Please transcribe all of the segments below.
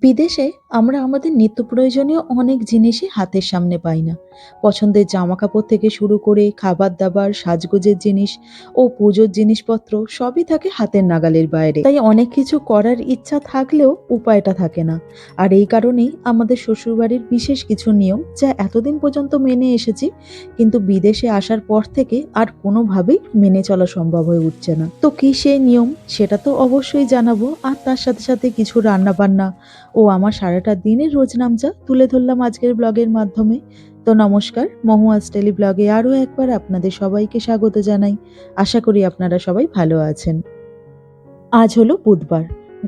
বিদেশে আমরা আমাদের নিত্য প্রয়োজনীয় অনেক জিনিসই হাতের সামনে পাই না। পছন্দের জামা কাপড় থেকে শুরু করে খাবার-দাবার, সাজগোজের জিনিস ও পুজোর জিনিসপত্র সবই থাকে হাতের নাগালের বাইরে। তাই অনেক কিছু করার ইচ্ছা থাকলেও উপায়টা থাকে না। আর এই কারণেই আমাদের শ্বশুরবাড়ির বিশেষ কিছু নিয়ম যা এতদিন পর্যন্ত মেনে এসেছি কিন্তু বিদেশে আসার পর থেকে আর কোনোভাবেই মেনে চলা সম্ভব হয়ে উঠছে না। তো কী সেই নিয়ম সেটা তো অবশ্যই জানাব আর তার সাথে সাথে কিছু রান্নাবান্না ও আমার সারাটা দিনের রোজনামচা তুলে ধরলাম আজকের ব্লগের মাধ্যমে। তো নমস্কার, মহুয়া স্টেলি ব্লগে আরও একবার আপনাদের সবাইকে স্বাগত জানাই। আশা করি আপনারা সবাই ভালো আছেন। আজ হলো বুধবার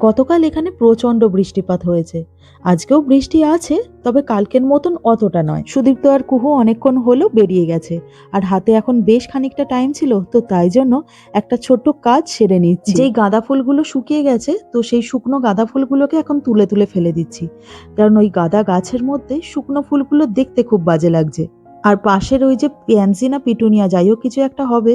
গতকাল এখানে প্রচণ্ড বৃষ্টিপাত হয়েছে। আজকেও বৃষ্টি আছে, তবে কালকের মতন অতটা নয়। সুদীপ্ত আর কুহু অনেকক্ষণ হলো বেরিয়ে গেছে, আর হাতে এখন বেশ খানিকটা টাইম ছিল, তো তাই জন্য একটা ছোট্ট কাজ সেরে নিচ্ছি। যেই গাঁদা ফুলগুলো শুকিয়ে গেছে, তো সেই শুকনো গাঁদা ফুলগুলোকে এখন তুলে তুলে ফেলে দিচ্ছি। কারণ ওই গাঁদা গাছের মধ্যে শুকনো ফুলগুলো দেখতে খুব বাজে লাগছে। আর পাশের ওই যে প্যান্সি না পিটুনিয়া, যাই হোক কিছু একটা হবে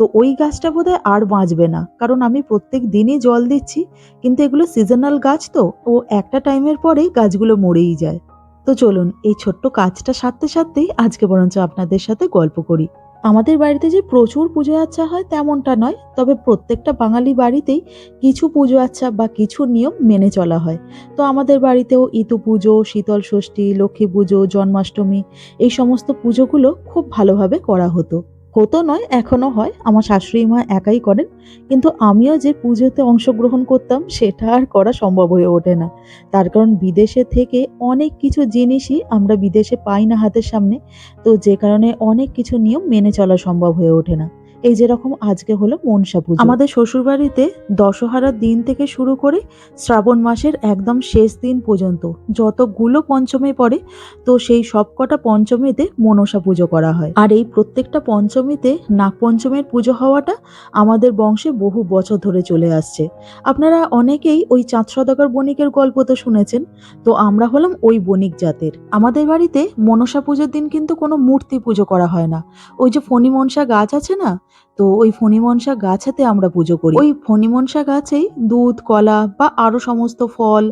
তো ওই গাছটা বোধহয় আর বাঁচবে না। কারণ আমি প্রত্যেক দিনই জল দিচ্ছি, কিন্তু এগুলো সিজনাল গাছ তো, ও একটা টাইমের পরেই গাছগুলো মরেই যায়। তো চলুন, এই ছোট্ট কাজটা সারতে সারতেই আজকে বরঞ্চ আপনাদের সাথে গল্প করি। আমাদের বাড়িতে যে প্রচুর পুজো আচ্ছা হয় তেমনটা নয়, তবে প্রত্যেকটা বাঙালি বাড়িতেই কিছু পুজো আচ্ছা বা কিছু নিয়ম মেনে চলা হয়। তো আমাদের বাড়িতেও ইতু পুজো, শীতল ষষ্ঠী, লক্ষ্মী পুজো, জন্মাষ্টমী, এই সমস্ত পুজোগুলো খুব ভালোভাবে করা হতো। হতো নয় এখনও হয়। আমার শাশুড়ি মা একাই করেন। কিন্তু আমিও যে পুজোতে অংশগ্রহণ করতাম, সেটা আর করা সম্ভব হয়ে ওঠে না। তার কারণ বিদেশে থেকে অনেক কিছু জিনিসই আমরা বিদেশে পাই না হাতের সামনে। তো যে কারণে অনেক কিছু নিয়ম মেনে চলা সম্ভব হয়ে ওঠে না। এই যেরকম আজকে হলো মনসা পুজো। আমাদের শ্বশুরবাড়িতে দশহারার দিন থেকে শুরু করে শ্রাবণ মাসের একদম শেষ দিন পর্যন্ত যতগুলো পঞ্চমী পড়ে, তো সেই সবকটা পঞ্চমীতে মনসা পুজো করা হয়। আর এই প্রত্যেকটা পঞ্চমীতে নাগপঞ্চমীর পুজো হওয়াটা আমাদের বংশে বহু বছর ধরে চলে আসছে। আপনারা অনেকেই ওই চাঁদ সদাগর বণিকের গল্প তো শুনেছেন, তো আমরা হলাম ওই বণিক জাতের। আমাদের বাড়িতে মনসা পুজোর দিন কিন্তু কোনো মূর্তি পুজো করা হয় না। ওই যে ফণি মনসা গাছ আছে না তো ওই ফণিমনসা গাছেতে আমরা পুজো করি। ওই ফণিমনসা গাছেই দুধ, কলা বা আরও সমস্ত ফল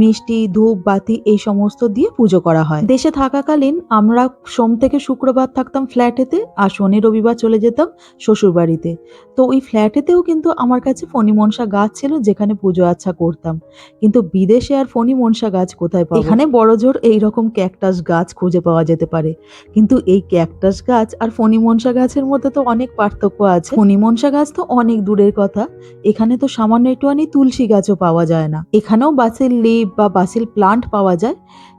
মিষ্টি, ধূপ, বাতি এই সমস্ত দিয়ে পুজো করা হয়। দেশে থাকাকালীন আমরা সোম থেকে শুক্রবার থাকতাম ফ্ল্যাটেতে আর শনি রবিবার চলে যেতাম শ্বশুর বাড়িতে তো ওই ফ্ল্যাটেতেও কিন্তু আমার কাছে ফণি মনসা গাছ ছিল যেখানে পুজো আচ্ছা করতাম। কিন্তু বিদেশে আর ফণি মনসা গাছ কোথায় পাবো? এখানে বড় জোর এইরকম ক্যাকটাস গাছ খুঁজে পাওয়া যেতে পারে। কিন্তু এই ক্যাকটাস গাছ আর ফণি মনসা গাছের মধ্যে তো অনেক পার্থক্য আছে। ফণি মনসা গাছ তো অনেক দূরের কথা। এখানে তো সামান্য একটু একটুখানি তুলসী গাছও পাওয়া যায় না। এখানেও বাসের লিভ বা বাসিল প্লান্ট পাওয়া যায়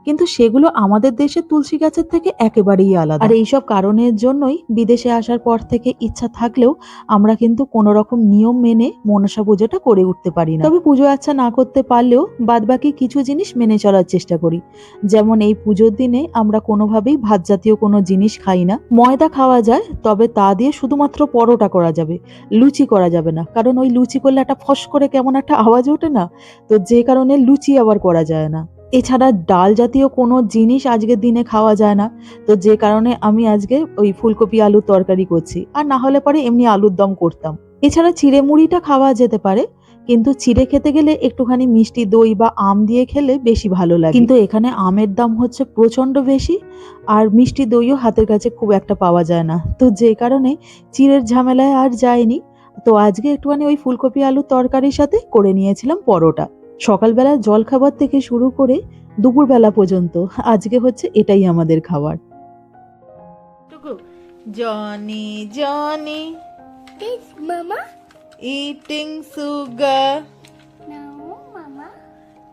কিন্তু সেগুলো আমাদের দেশে তুলসী গাছের থেকে একেবারেই আলাদা। আর এইসব কারণের জন্যই বিদেশে আসার পর থেকে ইচ্ছা থাকলেও আমরা কিন্তু কোনো রকম নিয়ম মেনে মনসা পুজোটা করে উঠতে পারি না। তবে পুজো আচ্ছা না করতে পারলেও বাদবাকি কিছু জিনিস মেনে চলার চেষ্টা করি। যেমন এই পুজোর দিনে আমরা কোনোভাবেই ভাত জাতীয় কোনো জিনিস খাই না। ময়দা খাওয়া যায়, তবে তা দিয়ে শুধুমাত্র পরোটা করা যাবে, লুচি করা যাবে না। কারণ ওই লুচি করলে একটা ফস করে কেমন একটা আওয়াজ ওঠে না? তো যে কারণে লুচি আবার করা যায় না। এছাড়া ডাল জাতীয় কোনো জিনিস আজকের দিনে খাওয়া যায় না। তো যে কারণে আমি আজকে ওই ফুলকপি আলুর তরকারি করছি। আর না হলে পরে এমনি আলুর দম করতাম। এছাড়া চিড়ে মুড়িটা খাওয়া যেতে পারে, কিন্তু চিড়ে খেতে গেলে একটুখানি মিষ্টি দই বা আম দিয়ে খেলে বেশি ভালো লাগে। কিন্তু এখানে আমের দাম হচ্ছে প্রচণ্ড বেশি, আর মিষ্টি দইও হাতের কাছে খুব একটা পাওয়া যায় না। তো যে কারণে চিড়ের ঝামেলায় আর যায়নি তো আজকে একটুখানি ওই ফুলকপি আলুর তরকারির সাথে করে নিয়েছিলাম পরোটা। সকালবেলা জল খাবার থেকে শুরু করে দুপুরবেলা পর্যন্ত আজকে হচ্ছে এটাই আমাদের খাবার Johnny Johnny Mama? Eating sugar.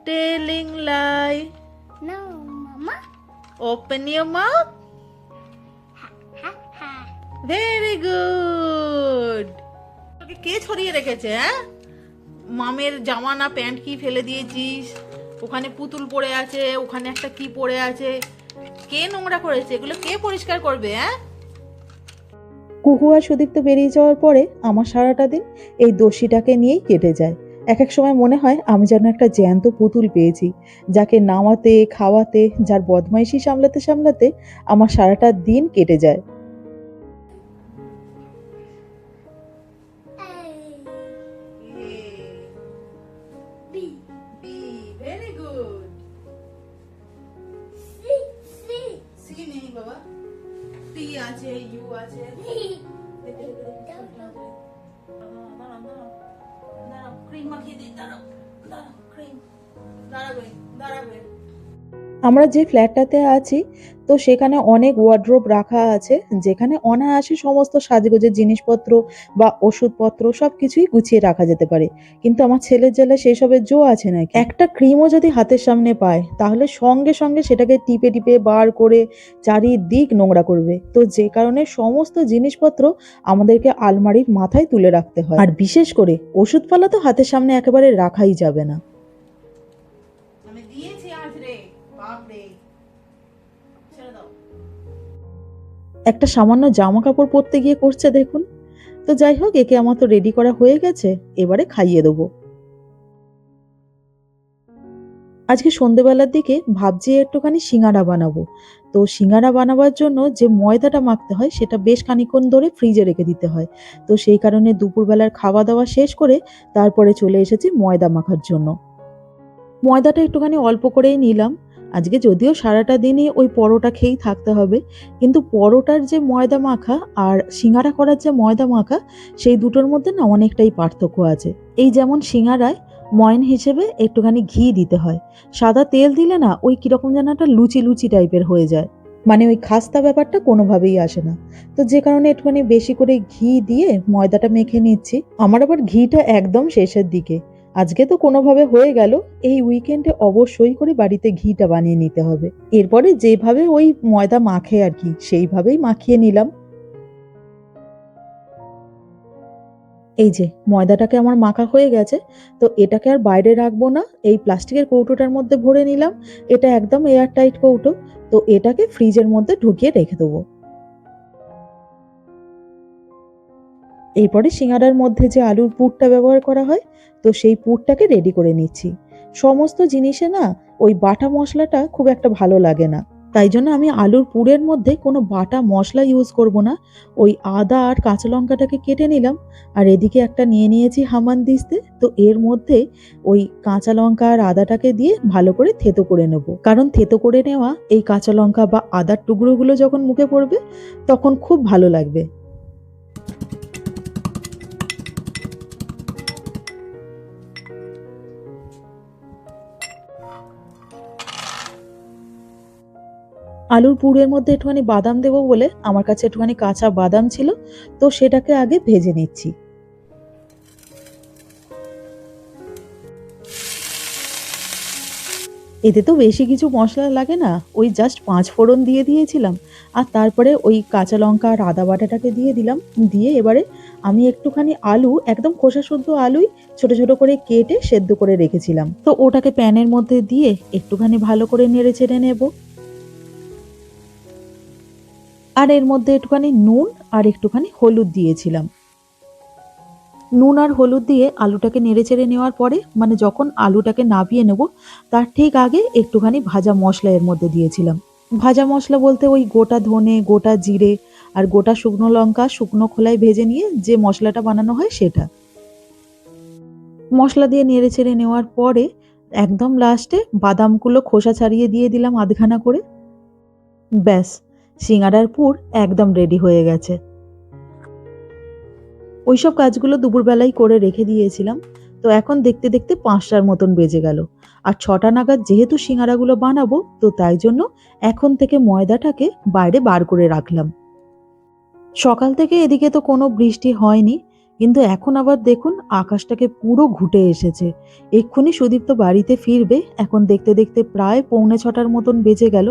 Telling lie No, Mama. Open your mouth Ha ha. Very good তোকে কে ছড়িয়ে রেখেছে হ্যাঁ মামের জামা না, প্যান্ট কি ফেলে দিয়েছিস? ওখানে পুতুল পড়ে আছে, ওখানে একটা কি পড়ে আছে? কে নোংরা করেছে? এগুলো কে পরিষ্কার করবে হ্যাঁ কুহু আর সুদীপ্ত বেরিয়ে যাওয়ার পরে আমার সারাটা দিন এই দোষীটাকে নিয়েই কেটে যায়। এক এক সময় মনে হয় আমি যেন একটা জ্যান্ত পুতুল পেয়েছি, যাকে নামাতে, খাওয়াতে, যার বদমাইশি সামলাতে সামলাতে আমার সারাটা দিন কেটে যায়। আছে ইউ আছে। দাঁড়াও দাঁড়াও দাঁড়াও ক্রিম মাখিয়ে দিই দাঁড়াও দাঁড়াও ক্রিম দাঁড়াবে দাঁড়াবে। আমরা যে ফ্ল্যাটটাতে আছি, তো সেখানে অনেক ওয়ার্ড্রোব রাখা আছে, যেখানে অনায়াসে সমস্ত সাজগোজের জিনিসপত্র বা ওষুধপত্র সব কিছুই গুছিয়ে রাখা যেতে পারে। কিন্তু আমার ছেলের জেলে সেসবের জো আছে নাকি? একটা ক্রিমও যদি হাতের সামনে পায়, তাহলে সঙ্গে সঙ্গে সেটাকে টিপে টিপে বার করে চারিদিক নোংরা করবে। তো যে কারণে সমস্ত জিনিসপত্র আমাদেরকে আলমারির মাথায় তুলে রাখতে হয়। আর বিশেষ করে ওষুধপালা তো হাতের সামনে একেবারে রাখাই যাবে না। একটা সামান্য জামা কাপড় পরতে গিয়ে করছে দেখুন। তো যাই হোক, একে আমার তো রেডি করা হয়ে গেছে, এবারে খাইয়ে দেবো। আজকে সন্ধেবেলার দিকে ভাবছি একটুখানি সিঙ্গারা বানাবো। তো সিঙ্গারা বানাবার জন্য যে ময়দাটা মাখতে হয়, সেটা বেশ খানিক্ষণ ধরে ফ্রিজে রেখে দিতে হয়। তো সেই কারণে দুপুরবেলার খাওয়া দাওয়া শেষ করে তারপরে চলে এসেছি ময়দা মাখার জন্য। ময়দাটা একটুখানি অল্প করেই নিলাম। আজকে যদিও সারাটা দিনই ওই পরোটা খেয়েই থাকতে হবে, কিন্তু পরোটার যে ময়দা মাখা আর সিঙ্গারা করার যে ময়দা মাখা, সেই দুটোর মধ্যে না অনেকটাই পার্থক্য আছে। এই যেমন সিঙ্গারায় ময়ন হিসেবে একটুখানি ঘি দিতে হয়, সাদা তেল দিলে না ওই কীরকম যেন একটা লুচি লুচি টাইপের হয়ে যায় মানে ওই খাস্তা ব্যাপারটা কোনোভাবেই আসে না। তো যে কারণে একটুখানি বেশি করে ঘি দিয়ে ময়দাটা মেখে নিচ্ছি, আমার আবার ঘিটা একদম শেষের দিকে। আজকে তো কোনোভাবে হয়ে গেল, এই উইকেন্ডে অবশ্যই করে বাড়িতে ঘিটা বানিয়ে নিতে হবে। এরপরে যেভাবে ওই ময়দা মাখে আর কি, সেইভাবেই মাখিয়ে নিলাম। এই যে, ময়দাটাকে আমার মাখা হয়ে গেছে, তো এটাকে আর বাইরে রাখব না, এই প্লাস্টিকের কৌটোটার মধ্যে ভরে নিলাম, এটা একদম এয়ার টাইট কৌটো, তো এটাকে ফ্রিজের মধ্যে ঢুকিয়ে রেখে দেবো। এরপরে সিঙ্গারার মধ্যে যে আলুর পুরটা ব্যবহার করা হয়, তো সেই পুরটাকে রেডি করে নিচ্ছি। সমস্ত জিনিসে না, ওই বাটা মশলাটা খুব একটা ভালো লাগে না। তাই জন্য আমি আলুর পুরের মধ্যে কোনো বাটা মশলা ইউজ করব না। ওই আদা আর কাঁচা লঙ্কাটাকে কেটে নিলাম। আর এদিকে একটা নিয়ে নিয়েছি হামান দিস্তে। তো এর মধ্যে ওই কাঁচা লঙ্কা আর আদাটাকে দিয়ে ভালো করে থেতো করে নেব। কারণ থেতো করে নেওয়া এই কাঁচা লঙ্কা বা আদার টুকরোগুলো যখন মুখে পড়বে, তখন খুব ভালো লাগবে। আলুর পুরের মধ্যে একটুখানি বাদাম দেবো বলে আমার কাছে একটুখানি কাঁচা বাদাম ছিল, তো সেটাকে আগে ভেজে নিচ্ছি। এতে তো বেশি কিছু মশলা লাগে না, ওই জাস্ট পাঁচ ফোড়ন দিয়ে দিয়েছিলাম, আর তারপরে ওই কাঁচা লঙ্কা আর আদা বাটাটাকে দিয়ে দিলাম, দিয়ে এবারে আমি একটুখানি আলু, একদম খোসা শুদ্ধ আলুই ছোট ছোট করে কেটে সেদ্ধ করে রেখেছিলাম। তো ওটাকে প্যানের মধ্যে দিয়ে একটুখানি ভালো করে নেড়ে চেড়ে নেব। আর এর মধ্যে একটুখানি নুন আর একটুখানি হলুদ দিয়েছিলাম। নুন আর হলুদ দিয়ে আলুটাকে নেড়ে চেড়ে নেওয়ার পরে মানে যখন আলুটাকে নাবিয়ে নেব, তার ঠিক আগে একটুখানি ভাজা মশলা এর মধ্যে দিয়েছিলাম। ভাজা মশলা বলতে ওই গোটা ধনে, গোটা জিরে আর গোটা শুকনো লঙ্কা, শুকনো খোলায় ভেজে নিয়ে যে মশলাটা বানানো হয় সেটা। মশলা দিয়ে নেড়ে চেড়ে নেওয়ার পরে একদম লাস্টে বাদামগুলো খোসা ছাড়িয়ে দিয়ে দিলাম আধখানা করে। ব্যাস সিঙ্গারার পুর একদম রেডি হয়ে গেছে। ওইসব কাজগুলো দুপুরবেলাই করে রেখে দিয়েছিলাম, তো এখন দেখতে দেখতে পাঁচটার মতন বেজে গেল। আর ছটা নাগাদ যেহেতু সিঙ্গারাগুলো বানাবো, তো তাই জন্য এখন থেকে ময়দাটাকে বাইরে বার করে রাখলাম। সকাল থেকে এদিকে তো কোনো বৃষ্টি হয়নি কিন্তু এখন আবার দেখুন আকাশটাকে পুরো ঘুটে এসেছে। এক্ষুনি সুদীপ্ত বাড়িতে ফিরবে, এখন দেখতে দেখতে প্রায় পৌনে ছটার মতন বেজে গেল।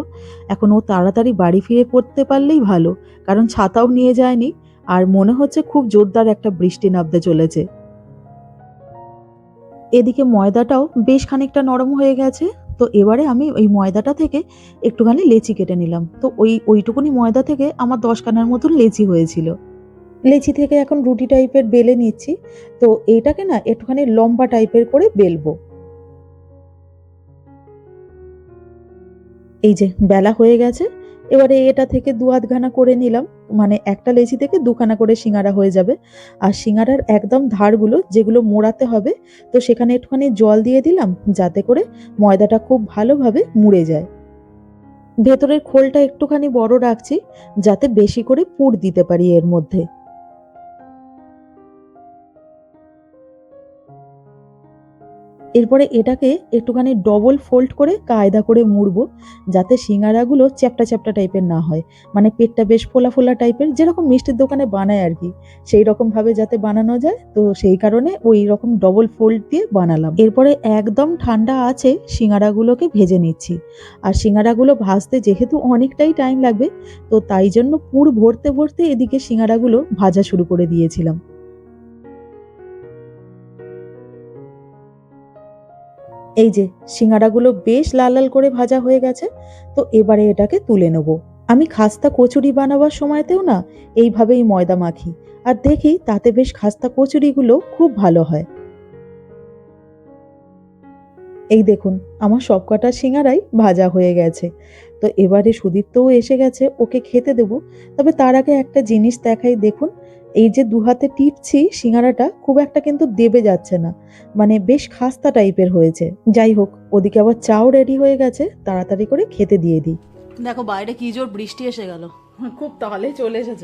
এখন ও তাড়াতাড়ি বাড়ি ফিরে পড়তে পারলেই ভালো, কারণ ছাতাও নিয়ে যায়নি, আর মনে হচ্ছে খুব জোরদার একটা বৃষ্টি নামতে চলেছে। এদিকে ময়দাটাও বেশ খানিকটা নরম হয়ে গেছে। তো এবারে আমি ওই ময়দাটা থেকে একটুখানি লেচি কেটে নিলাম। তো ওই, ওইটুকুনি ময়দা থেকে আমার দশখানার মতন লেচি হয়েছিল। লেচি থেকে এখন রুটি টাইপের বেলে নিচ্ছি। তো এইটাকে না একটুখানি লম্বা টাইপের করে বেলবো। এই যে বেলা হয়ে গেছে, এবারে এটা থেকে দু আধখানা করে নিলাম। মানে একটা লেচি থেকে দুখানা করে সিঙ্গারা হয়ে যাবে। আর সিঙ্গারার একদম ধারগুলো যেগুলো মোড়াতে হবে, তো সেখানে একটুখানি জল দিয়ে দিলাম, যাতে করে ময়দাটা খুব ভালোভাবে মুড়ে যায়। ভেতরের খোলটা একটুখানি বড় রাখছি, যাতে বেশি করে পুর দিতে পারি এর মধ্যে। এরপরে এটাকে একটুখানি ডবল ফোল্ড করে কায়দা করে মুড়বো, যাতে সিঙ্গারাগুলো চ্যাপটা চ্যাপটা টাইপের না হয়। মানে পেটটা বেশ ফোলা ফোলা টাইপের যেরকম মিষ্টির দোকানে বানায় আর কি। সেই রকমভাবে যাতে বানানো যায়, তো সেই কারণে ওই রকম ডবল ফোল্ড দিয়ে বানালাম। এরপরে একদম ঠান্ডা আছে, সিঙ্গারাগুলোকে ভেজে নিচ্ছি। আর সিঙ্গারাগুলো ভাজতে যেহেতু অনেকটাই টাইম লাগবে, তো তাই জন্য পুর ভরতে ভরতে এদিকে সিঙ্গারাগুলো ভাজা শুরু করে দিয়েছিলাম। এই যে, সিঙ্গারাগুলো বেশ লাল লাল করে ভাজা হয়ে গেছে, তো এবারে এটাকে তুলে নেব। আমি খাস্তা কচুরি বানাবার সময়তেও না এইভাবেই ময়দা মাখি, আর দেখি তাতে বেশ খাস্তা কচুরিগুলো খুব ভালো হয়। এই দেখুন, আমার সবকটা সিঙ্গারাই ভাজা হয়ে গেছে। তো এবারে সুদীপ্তও এসে গেছে, ওকে খেতে দেব। তবে তার আগে একটা জিনিস দেখাই, দেখুন এই যে দু হাতে টিপছি সিঙ্গারাটা খুব একটা কিন্তু দেবে যাচ্ছে না। মানে বেশ খাস্তা টাইপের হয়েছে। যাই হোক ওদিকে আবার চাও রেডি হয়ে গেছে তাড়াতাড়ি করে খেতে দিয়ে দিই। দেখো বাইরে কি জোর বৃষ্টি এসে গেল। খুব তাহলে চলে এসেছ।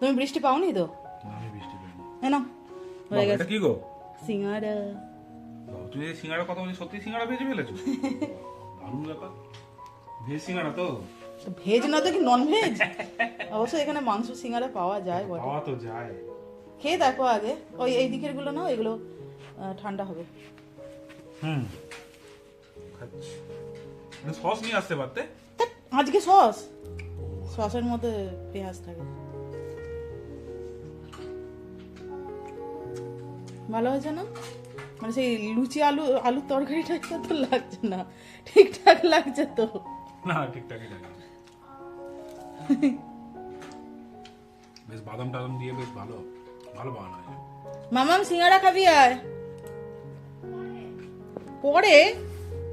তুমি বৃষ্টি পাওনি তো? না। হ্যাঁ হয়ে গেছে। কি গো? সিঙ্গারা। বাবা, তুমি এই কথা বলছি সত্যি সিঙ্গাড়া ভেজে ফেলেছো? দারুণ ব্যাপার। ভেজ সিঙ্গাড়া তো তো। ভেজ না তো কি নন ভেজ অবশ্য এখানে মাংস সিঙ্গারা পাওয়া যায় বটে। পাওয়া তো যায়। খেয়ে দেখো আগে। ওই এই দিকেরগুলো না এগুলো ঠান্ডা হবে। হুম। খাচ্ছি সস নিয়ে আসতে পারতে? আজকে সস। সসের মধ্যে পেঁয়াজ থাকে। ভালো হয়েছে না? মানে সেই লুচি আলু আলুর তরকারিটা তো লাগছে না। ঠিকঠাক লাগছে তো। না ঠিকঠাকই লাগে বেশ বাদাম টাদাম দিয়ে বেশ ভালো ভালো বানানো হয়েছে মামাম সিঙ্গারা খাবি আয় পরে?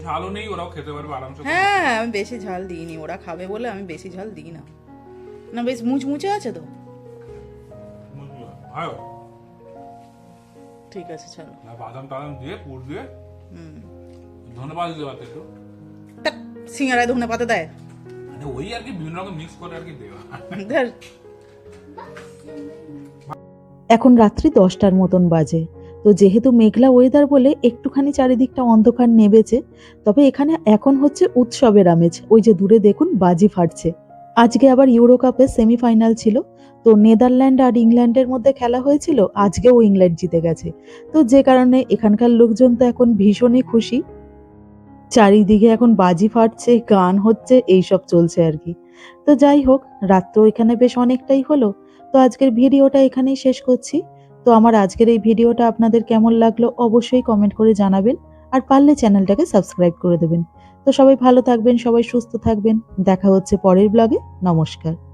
ঝালও নেই ওরাও খেতে পারবে আরামসে হ্যাঁ আমি বেশি ঝাল দিইনি ওরা খাবে বলে আমি বেশি ঝাল দিই না। না বেশ মুচমুচে আছে তো? ঠিক আছে চলো। না বাদাম টাদাম দিয়ে পুর দিয়ে হুম। ধন্যবাদ দিতে পারতে একটু। সিঙ্গারায় ধনে পাতা দেয়? ওই আর কি বিভিন্ন রকম মিক্স করে আর কি দেওয়া। এখন রাত্রি দশটার মতন বাজে। তো যেহেতু মেঘলা ওয়েদার বলে একটুখানি চারিদিকটা অন্ধকার নেবেছে তবে এখানে এখন হচ্ছে উৎসবের আমেজ। ওই যে দূরে দেখুন বাজি ফাটছে। আজকে আবার ইউরো কাপের সেমিফাইনাল ছিল। তো নেদারল্যান্ড আর ইংল্যান্ডের মধ্যে খেলা হয়েছিল আজকেও ইংল্যান্ড জিতে গেছে। তো যে কারণে এখানকার লোকজন তো এখন ভীষণই খুশি। চারিদিকে এখন বাজি ফাটছে, গান হচ্ছে, এইসব চলছে আর কি। তো যাই হোক রাত্র এখানে বেশ অনেকটাই হলো। তো আজকের ভিডিওটা এখানেই শেষ করছি। তো আমার আজকের এই ভিডিওটা আপনাদের কেমন লাগল অবশ্যই কমেন্ট করে জানাবেন আর পারলে চ্যানেলটাকে সাবস্ক্রাইব করে দেবেন। তো সবাই ভালো থাকবেন, সবাই সুস্থ থাকবেন। দেখা হচ্ছে পরের ব্লগে নমস্কার।